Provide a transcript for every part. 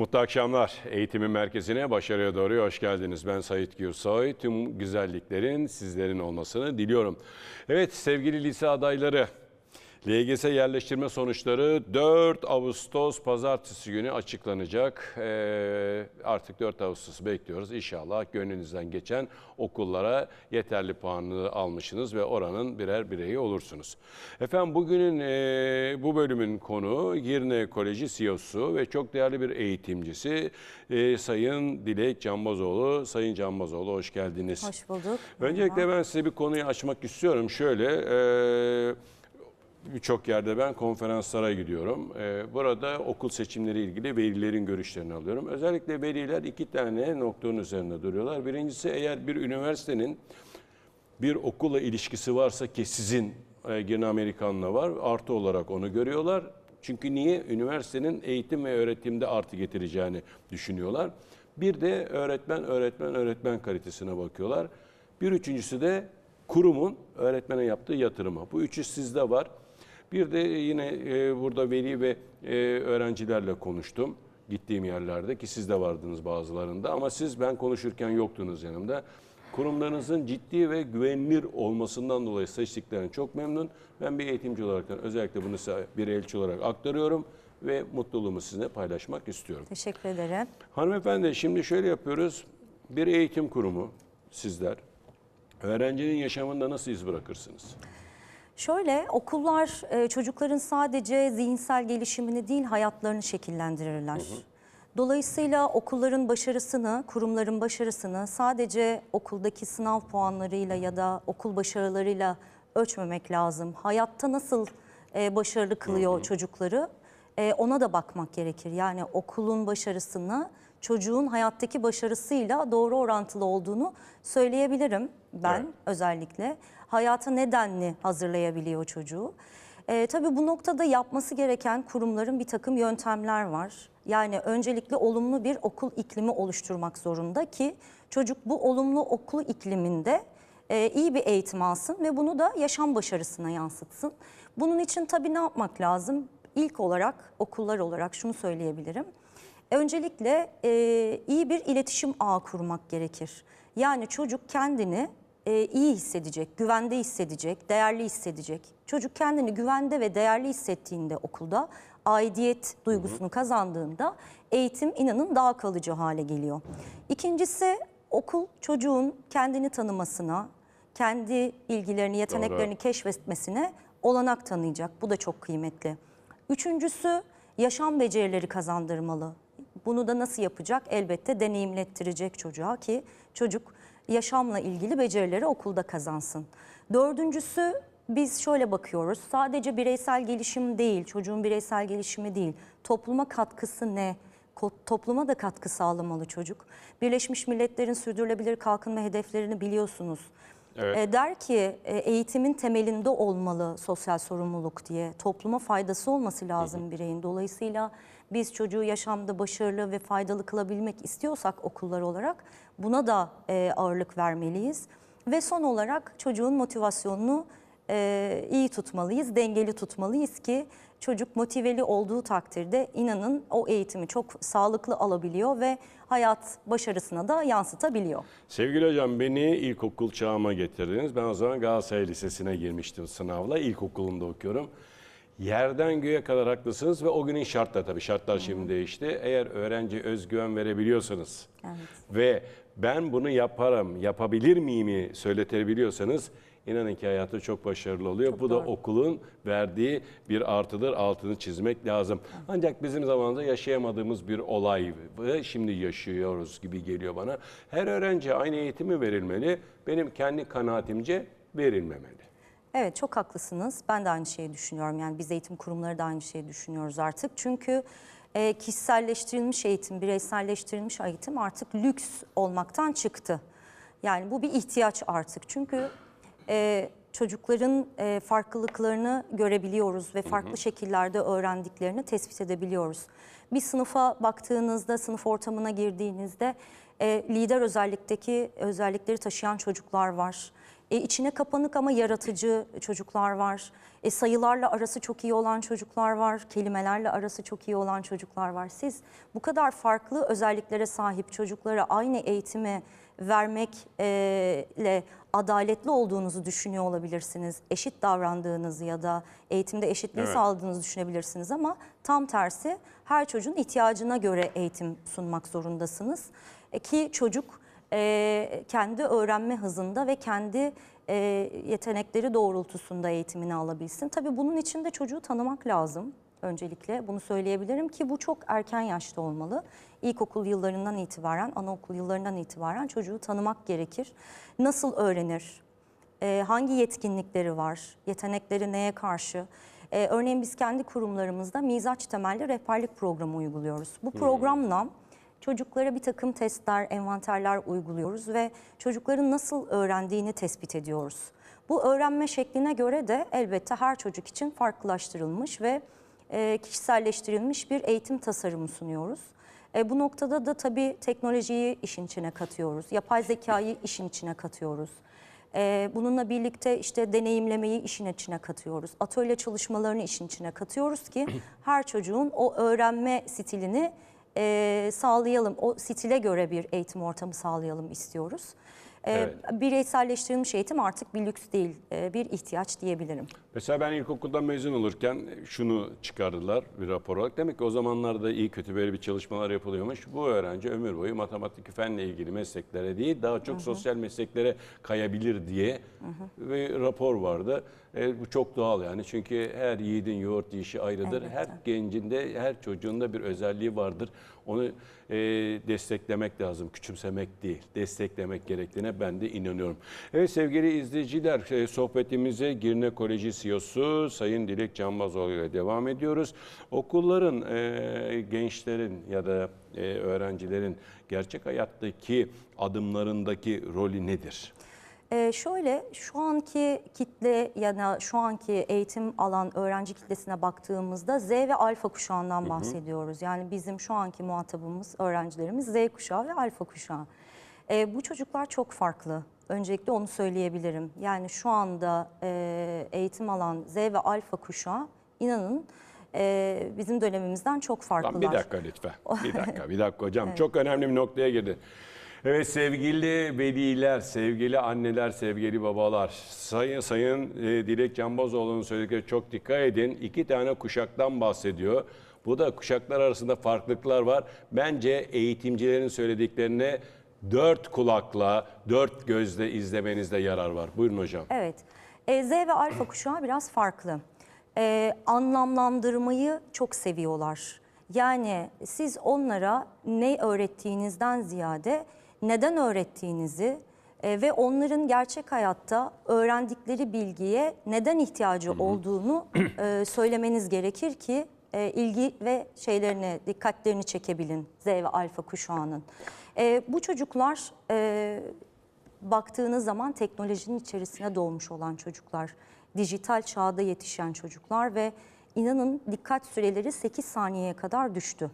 Mutlu akşamlar. Eğitimin merkezine başarıya doğru hoş geldiniz. Ben Sait Gürsoy. Tüm güzelliklerin sizlerin olmasını diliyorum. Evet sevgili lise adayları. LGS yerleştirme sonuçları 4 Ağustos pazartesi günü açıklanacak. Ee, artık 4 Ağustos'u bekliyoruz. İnşallah gönlünüzden geçen okullara yeterli puanı almışsınız ve oranın birer bireyi olursunuz. Efendim bugünün e, bu bölümün konu Girne Koleji CEO'su ve çok değerli bir eğitimcisi e, Sayın Dilek Canbazoğlu. Sayın Canbazoğlu hoş geldiniz. Hoş bulduk. Öncelikle ben size bir konuyu açmak istiyorum. Şöyle, e, birçok yerde ben konferanslara gidiyorum. E, burada okul seçimleri ilgili velilerin görüşlerini alıyorum. Özellikle veliler iki tane noktanın üzerinde duruyorlar. Birincisi eğer bir üniversitenin bir okulla ilişkisi varsa ki sizin e, Amerikan'la var artı olarak onu görüyorlar. Çünkü niye? Üniversitenin eğitim ve öğretimde artı getireceğini düşünüyorlar. Bir de öğretmen, öğretmen, öğretmen kalitesine bakıyorlar. Bir üçüncüsü de kurumun öğretmene yaptığı yatırıma. Bu üçü sizde var. Bir de yine e, burada veli ve e, öğrencilerle konuştum. Gittiğim yerlerde ki siz de vardınız bazılarında ama siz ben konuşurken yoktunuz yanımda. Kurumlarınızın ciddi ve güvenilir olmasından dolayı seçtiklerini çok memnun. Ben bir eğitimci olarak özellikle bunu size bir elçi olarak aktarıyorum ve mutluluğumu sizinle paylaşmak istiyorum. Teşekkür ederim. Hanımefendi şimdi şöyle yapıyoruz. Bir eğitim kurumu sizler öğrencinin yaşamında nasıl iz bırakırsınız? Şöyle okullar e, çocukların sadece zihinsel gelişimini değil hayatlarını şekillendirirler. Dolayısıyla okulların başarısını, kurumların başarısını sadece okuldaki sınav puanlarıyla ya da okul başarılarıyla ölçmemek lazım. Hayatta nasıl e, başarılı kılıyor çocukları e, ona da bakmak gerekir. Yani okulun başarısını çocuğun hayattaki başarısıyla doğru orantılı olduğunu söyleyebilirim ben Evet. özellikle. Hayata nedenli hazırlayabiliyor çocuğu. E, tabii bu noktada yapması gereken kurumların bir takım yöntemler var. Yani öncelikle olumlu bir okul iklimi oluşturmak zorunda ki çocuk bu olumlu okul ikliminde e, iyi bir eğitim alsın ve bunu da yaşam başarısına yansıtsın. Bunun için tabii ne yapmak lazım? İlk olarak okullar olarak şunu söyleyebilirim. Öncelikle e, iyi bir iletişim ağı kurmak gerekir. Yani çocuk kendini e, iyi hissedecek, güvende hissedecek, değerli hissedecek. Çocuk kendini güvende ve değerli hissettiğinde okulda aidiyet duygusunu kazandığında eğitim inanın daha kalıcı hale geliyor. İkincisi okul çocuğun kendini tanımasına, kendi ilgilerini, yeteneklerini keşfetmesine olanak tanıyacak. Bu da çok kıymetli. Üçüncüsü yaşam becerileri kazandırmalı. Bunu da nasıl yapacak? Elbette deneyimlettirecek çocuğa ki çocuk yaşamla ilgili becerileri okulda kazansın. Dördüncüsü biz şöyle bakıyoruz. Sadece bireysel gelişim değil, çocuğun bireysel gelişimi değil. Topluma katkısı ne? Topluma da katkı sağlamalı çocuk. Birleşmiş Milletler'in sürdürülebilir kalkınma hedeflerini biliyorsunuz. Evet. E, der ki e, eğitimin temelinde olmalı sosyal sorumluluk diye. Topluma faydası olması lazım bireyin. Dolayısıyla biz çocuğu yaşamda başarılı ve faydalı kılabilmek istiyorsak okullar olarak buna da e, ağırlık vermeliyiz. Ve son olarak çocuğun motivasyonunu e, iyi tutmalıyız, dengeli tutmalıyız ki çocuk motiveli olduğu takdirde inanın o eğitimi çok sağlıklı alabiliyor ve hayat başarısına da yansıtabiliyor. Sevgili hocam beni ilkokul çağıma getirdiniz. Ben o zaman Galatasaray Lisesi'ne girmiştim sınavla. İlkokulunda okuyorum. Yerden göğe kadar haklısınız ve o günün şartları tabii şartlar şimdi değişti. Eğer öğrenci özgüven verebiliyorsanız ve ben bunu yaparım, yapabilir miyimi söyletebiliyorsanız inanın ki hayatı çok başarılı oluyor. Bu da doğru. okulun verdiği bir artıdır. Altını çizmek lazım. Ancak bizim zamanında yaşayamadığımız bir olay ve şimdi yaşıyoruz gibi geliyor bana. Her öğrenci aynı eğitimi verilmeli. Benim kendi kanaatimce verilmemeli. Evet çok haklısınız. Ben de aynı şeyi düşünüyorum. Yani biz eğitim kurumları da aynı şeyi düşünüyoruz artık. Çünkü e, kişiselleştirilmiş eğitim, bireyselleştirilmiş eğitim artık lüks olmaktan çıktı. Yani bu bir ihtiyaç artık. Çünkü e, çocukların e, farklılıklarını görebiliyoruz ve farklı şekillerde öğrendiklerini tespit edebiliyoruz. Bir sınıfa baktığınızda, sınıf ortamına girdiğinizde e, lider özellikteki özellikleri taşıyan çocuklar var E, içine kapanık ama yaratıcı çocuklar var. E, sayılarla arası çok iyi olan çocuklar var. Kelimelerle arası çok iyi olan çocuklar var. Siz bu kadar farklı özelliklere sahip çocuklara aynı eğitimi vermekle adaletli olduğunuzu düşünüyor olabilirsiniz. Eşit davrandığınızı ya da eğitimde eşitliği Evet. sağladığınızı düşünebilirsiniz ama tam tersi her çocuğun ihtiyacına göre eğitim sunmak zorundasınız. E, ki çocuk e, kendi öğrenme hızında ve kendi e, yetenekleri doğrultusunda eğitimini alabilsin. Tabii bunun için de çocuğu tanımak lazım öncelikle. Bunu söyleyebilirim ki bu çok erken yaşta olmalı. İlkokul yıllarından itibaren, anaokul yıllarından itibaren çocuğu tanımak gerekir. Nasıl öğrenir? Ee, hangi yetkinlikleri var, yetenekleri neye karşı. Ee, örneğin biz kendi kurumlarımızda mizaç temelli rehberlik programı uyguluyoruz. Bu programla çocuklara bir takım testler, envanterler uyguluyoruz ve çocukların nasıl öğrendiğini tespit ediyoruz. Bu öğrenme şekline göre de elbette her çocuk için farklılaştırılmış ve e, kişiselleştirilmiş bir eğitim tasarımı sunuyoruz. E, bu noktada da tabii teknolojiyi işin içine katıyoruz, yapay zekayı işin içine katıyoruz. Ee, bununla birlikte işte deneyimlemeyi işin içine katıyoruz. Atölye çalışmalarını işin içine katıyoruz ki her çocuğun o öğrenme stilini e, sağlayalım. O stile göre bir eğitim ortamı sağlayalım istiyoruz. Ee, Evet. Bireyselleştirilmiş eğitim artık bir lüks değil, e, bir ihtiyaç diyebilirim. Mesela ben ilkokuldan mezun olurken şunu çıkardılar bir rapor olarak. Demek ki o zamanlarda iyi kötü böyle bir çalışmalar yapılıyormuş. Bu öğrenci ömür boyu matematik fenle ilgili mesleklere değil daha çok sosyal mesleklere kayabilir diye bir rapor vardı. E, bu çok doğal yani çünkü her yiğidin yoğurt yiyişi ayrıdır. Elbette. Her gencinde, her çocuğunda bir özelliği vardır. Onu e, desteklemek lazım, küçümsemek değil. Desteklemek gerektiğine ben de inanıyorum. Evet sevgili izleyiciler, e, sohbetimize Girne Koleji CEO'su Sayın Dilek Canbazoğlu ile devam ediyoruz. Okulların, e, gençlerin ya da e, öğrencilerin gerçek hayattaki adımlarındaki rolü nedir? Ee, şöyle şu anki kitle ya da şu anki eğitim alan öğrenci kitlesine baktığımızda Z ve alfa kuşağından bahsediyoruz. Yani bizim şu anki muhatabımız öğrencilerimiz Z kuşağı ve alfa kuşağı. Ee, bu çocuklar çok farklı. Öncelikle onu söyleyebilirim. Yani şu anda e, eğitim alan Z ve alfa kuşağı inanın e, bizim dönemimizden çok farklılar. Lan bir dakika lütfen. Bir dakika, bir dakika hocam. Çok önemli bir noktaya girdi. Evet sevgili veliler, sevgili anneler, sevgili babalar. Sayın Sayın e, Dilek Canbazoğlu'nun söyledikleri çok dikkat edin. İki tane kuşaktan bahsediyor. Bu da kuşaklar arasında farklılıklar var. Bence eğitimcilerin söylediklerine dört kulakla, dört gözle izlemenizde yarar var. Buyurun hocam. Evet. E, Z ve alfa kuşağı biraz farklı. E, anlamlandırmayı çok seviyorlar. Yani siz onlara ne öğrettiğinizden ziyade neden öğrettiğinizi e, ve onların gerçek hayatta öğrendikleri bilgiye neden ihtiyacı olduğunu e, söylemeniz gerekir ki e, ilgi ve şeylerini, dikkatlerini çekebilin Z ve alfa kuşağının. E, bu çocuklar e, baktığınız zaman teknolojinin içerisine doğmuş olan çocuklar, dijital çağda yetişen çocuklar ve inanın dikkat süreleri 8 saniyeye kadar düştü.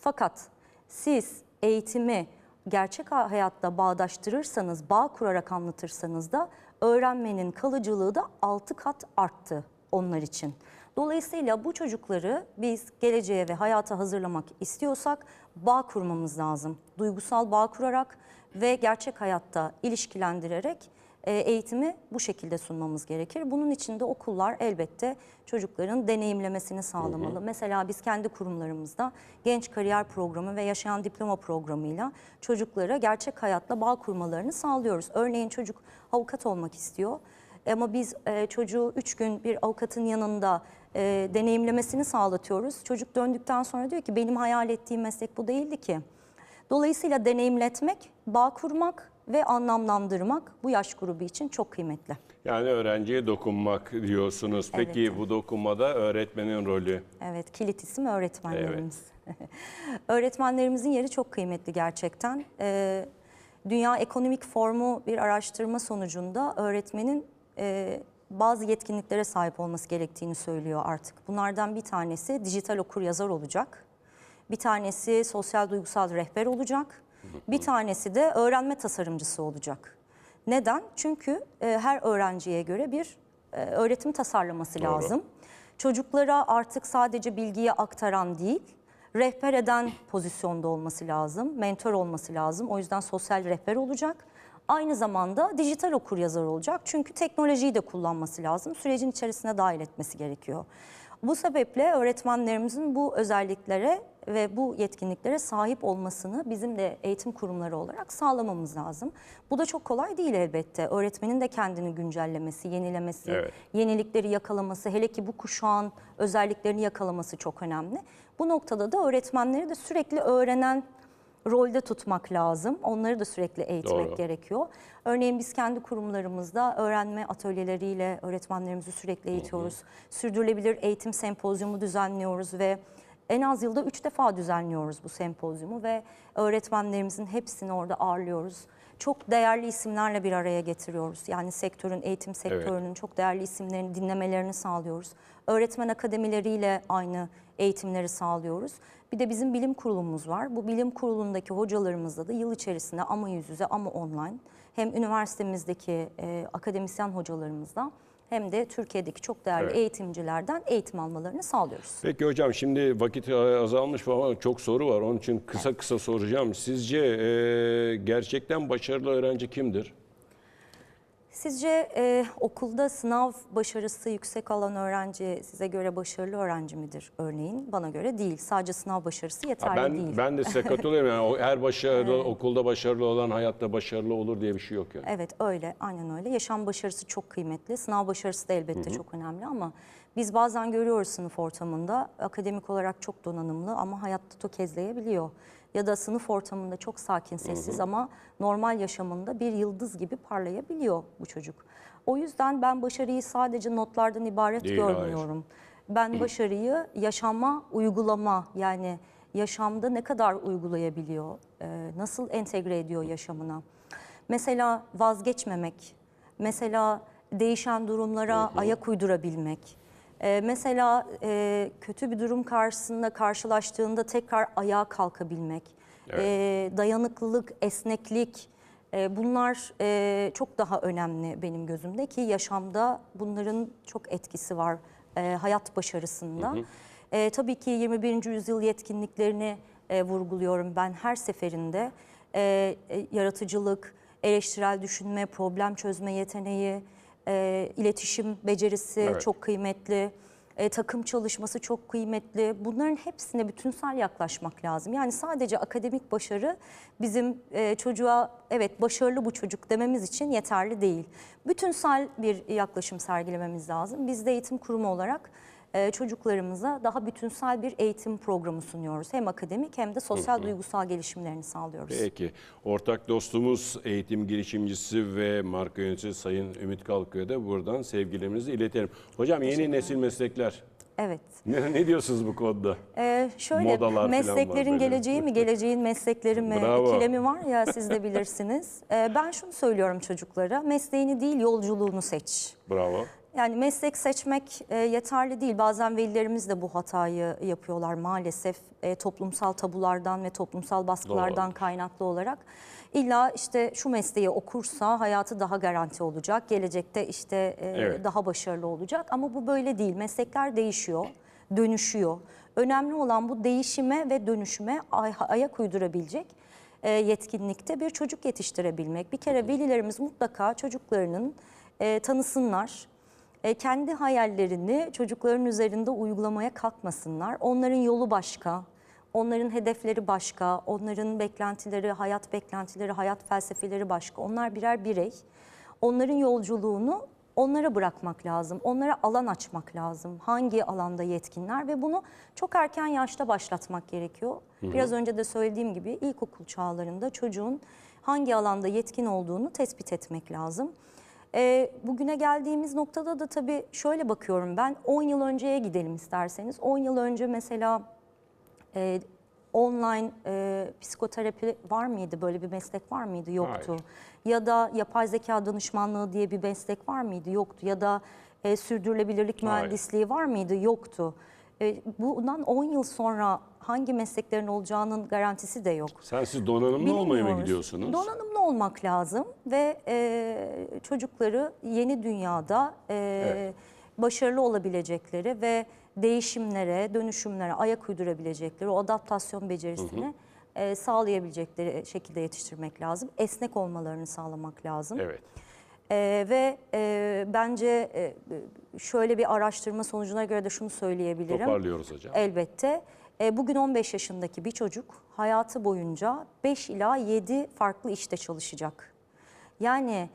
Fakat siz eğitimi gerçek hayatta bağdaştırırsanız, bağ kurarak anlatırsanız da öğrenmenin kalıcılığı da 6 kat arttı onlar için. Dolayısıyla bu çocukları biz geleceğe ve hayata hazırlamak istiyorsak bağ kurmamız lazım. Duygusal bağ kurarak ve gerçek hayatta ilişkilendirerek eğitimi bu şekilde sunmamız gerekir. Bunun için de okullar elbette çocukların deneyimlemesini sağlamalı. Mesela biz kendi kurumlarımızda genç kariyer programı ve yaşayan diploma programıyla çocuklara gerçek hayatla bağ kurmalarını sağlıyoruz. Örneğin çocuk avukat olmak istiyor. Ama biz e, çocuğu üç gün bir avukatın yanında e, deneyimlemesini sağlatıyoruz. Çocuk döndükten sonra diyor ki benim hayal ettiğim meslek bu değildi ki. Dolayısıyla deneyimletmek, bağ kurmak ve anlamlandırmak bu yaş grubu için çok kıymetli. Yani öğrenciye dokunmak diyorsunuz. Peki Evet. bu dokunmada öğretmenin rolü? Evet, kilit isim öğretmenlerimiz. Öğretmenlerimizin yeri çok kıymetli gerçekten. Ee, Dünya Ekonomik Formu bir araştırma sonucunda öğretmenin e, bazı yetkinliklere sahip olması gerektiğini söylüyor artık. Bunlardan bir tanesi dijital okur yazar olacak. Bir tanesi sosyal duygusal rehber olacak. Bir tanesi de öğrenme tasarımcısı olacak. Neden? Çünkü e, her öğrenciye göre bir e, öğretim tasarlaması Doğru. lazım. Çocuklara artık sadece bilgiyi aktaran değil, rehber eden pozisyonda olması lazım, mentor olması lazım. O yüzden sosyal rehber olacak. Aynı zamanda dijital okuryazar olacak. Çünkü teknolojiyi de kullanması lazım. Sürecin içerisine dahil etmesi gerekiyor. Bu sebeple öğretmenlerimizin bu özelliklere ve bu yetkinliklere sahip olmasını bizim de eğitim kurumları olarak sağlamamız lazım. Bu da çok kolay değil elbette. Öğretmenin de kendini güncellemesi, yenilemesi, Evet. yenilikleri yakalaması, hele ki bu kuşağın özelliklerini yakalaması çok önemli. Bu noktada da öğretmenleri de sürekli öğrenen rolde tutmak lazım. Onları da sürekli eğitmek Doğru. gerekiyor. Örneğin biz kendi kurumlarımızda öğrenme atölyeleriyle öğretmenlerimizi sürekli eğitiyoruz. Sürdürülebilir eğitim sempozyumu düzenliyoruz ve en az yılda üç defa düzenliyoruz bu sempozyumu ve öğretmenlerimizin hepsini orada ağırlıyoruz. Çok değerli isimlerle bir araya getiriyoruz. Yani sektörün, eğitim sektörünün çok değerli isimlerini dinlemelerini sağlıyoruz. Öğretmen akademileriyle aynı eğitimleri sağlıyoruz. Bir de bizim bilim kurulumuz var. Bu bilim kurulundaki hocalarımızla da yıl içerisinde ama yüz yüze ama online hem üniversitemizdeki e, akademisyen hocalarımızla hem de Türkiye'deki çok değerli Evet. eğitimcilerden eğitim almalarını sağlıyoruz. Peki hocam şimdi vakit azalmış ama çok soru var. Onun için kısa kısa soracağım. Sizce e, gerçekten başarılı öğrenci kimdir? Sizce e, okulda sınav başarısı yüksek alan öğrenci size göre başarılı öğrenci midir örneğin? Bana göre değil. Sadece sınav başarısı yeterli ben değil. ben de size katılıyorum. Yani her başarılı okulda başarılı olan hayatta başarılı olur diye bir şey yok yani. Evet öyle, aynen öyle. Yaşam başarısı çok kıymetli. Sınav başarısı da elbette çok önemli ama biz bazen görüyoruz sınıf ortamında akademik olarak çok donanımlı ama hayatta tökezleyebiliyor. Ya da sınıf ortamında çok sakin, sessiz ama normal yaşamında bir yıldız gibi parlayabiliyor bu çocuk. O yüzden ben başarıyı sadece notlardan ibaret Değil, hayır. görmüyorum. Ben başarıyı yaşama, uygulama yani yaşamda ne kadar uygulayabiliyor, e, nasıl entegre ediyor yaşamına. Mesela vazgeçmemek, mesela değişen durumlara ayak uydurabilmek, e, mesela e, kötü bir durum karşısında karşılaştığında tekrar ayağa kalkabilmek, Evet. e, dayanıklılık, esneklik, e, bunlar e, çok daha önemli benim gözümde ki yaşamda bunların çok etkisi var e, hayat başarısında. E, tabii ki 21. yüzyıl yetkinliklerini e, vurguluyorum ben her seferinde. E, e, yaratıcılık, eleştirel düşünme, problem çözme yeteneği, e, iletişim becerisi Evet. çok kıymetli. E, takım çalışması çok kıymetli. Bunların hepsine bütünsel yaklaşmak lazım. Yani sadece akademik başarı bizim e, çocuğa evet başarılı bu çocuk dememiz için yeterli değil. Bütünsel bir yaklaşım sergilememiz lazım. Biz de eğitim kurumu olarak çocuklarımıza daha bütünsel bir eğitim programı sunuyoruz. Hem akademik hem de sosyal duygusal gelişimlerini sağlıyoruz. Peki. Ortak dostumuz, eğitim girişimcisi ve marka yöneticisi Sayın Ümit Kalkı'ya da buradan sevgilerimizi iletelim. Hocam yeni nesil meslekler. Evet. Ne, ne diyorsunuz bu konuda? Ee, şöyle Modalar mesleklerin geleceği mi, geleceğin meslekleri mi Bravo. ikilemi var ya siz de bilirsiniz. Ee, ben şunu söylüyorum çocuklara, mesleğini değil yolculuğunu seç. Bravo. Yani meslek seçmek e, yeterli değil. Bazen velilerimiz de bu hatayı yapıyorlar maalesef e, toplumsal tabulardan ve toplumsal baskılardan Doğru. kaynaklı olarak. İlla işte şu mesleği okursa hayatı daha garanti olacak. Gelecekte işte e, Evet. daha başarılı olacak. Ama bu böyle değil. Meslekler değişiyor, dönüşüyor. Önemli olan bu değişime ve dönüşüme ay- ayak uydurabilecek e, yetkinlikte bir çocuk yetiştirebilmek. Bir kere velilerimiz mutlaka çocuklarının e, tanısınlar. E, kendi hayallerini çocukların üzerinde uygulamaya kalkmasınlar. Onların yolu başka, onların hedefleri başka, onların beklentileri, hayat beklentileri, hayat felsefeleri başka. Onlar birer birey. Onların yolculuğunu onlara bırakmak lazım. Onlara alan açmak lazım. Hangi alanda yetkinler ve bunu çok erken yaşta başlatmak gerekiyor. Biraz önce de söylediğim gibi ilkokul çağlarında çocuğun hangi alanda yetkin olduğunu tespit etmek lazım. E, bugüne geldiğimiz noktada da tabii şöyle bakıyorum ben 10 yıl önceye gidelim isterseniz. 10 yıl önce mesela e, online e, psikoterapi var mıydı? Böyle bir meslek var mıydı? Yoktu. Hayır. Ya da yapay zeka danışmanlığı diye bir meslek var mıydı? Yoktu. Ya da e, sürdürülebilirlik Hayır. mühendisliği var mıydı? Yoktu. E, bundan 10 yıl sonra hangi mesleklerin olacağının garantisi de yok. Sen siz donanımlı olmaya mı Bilmiyoruz. gidiyorsunuz? Donanımlı olmak lazım ve e, çocukları yeni dünyada e, Evet. başarılı olabilecekleri ve değişimlere, dönüşümlere ayak uydurabilecekleri, o adaptasyon becerisini e, sağlayabilecekleri şekilde yetiştirmek lazım. Esnek olmalarını sağlamak lazım. Evet. Ee, ve e, bence e, şöyle bir araştırma sonucuna göre de şunu söyleyebilirim. Toparlıyoruz hocam. Elbette. E, bugün 15 yaşındaki bir çocuk hayatı boyunca 5 ila 7 farklı işte çalışacak. Yani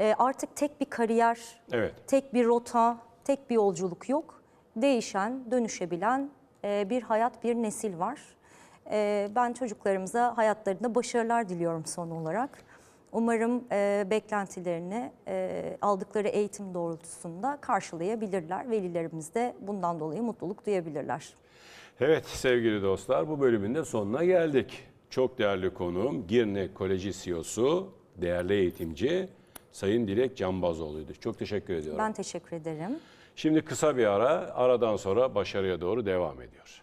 e, artık tek bir kariyer, Evet. tek bir rota, tek bir yolculuk yok. Değişen, dönüşebilen e, bir hayat, bir nesil var. E, ben çocuklarımıza hayatlarında başarılar diliyorum son olarak. Umarım e, beklentilerini e, aldıkları eğitim doğrultusunda karşılayabilirler. Velilerimiz de bundan dolayı mutluluk duyabilirler. Evet sevgili dostlar bu bölümün de sonuna geldik. Çok değerli konuğum Girne Koleji CEO'su, değerli eğitimci Sayın Dilek Canbazoğlu'ydu. Çok teşekkür ediyorum. Ben teşekkür ederim. Şimdi kısa bir ara, aradan sonra başarıya doğru devam ediyor.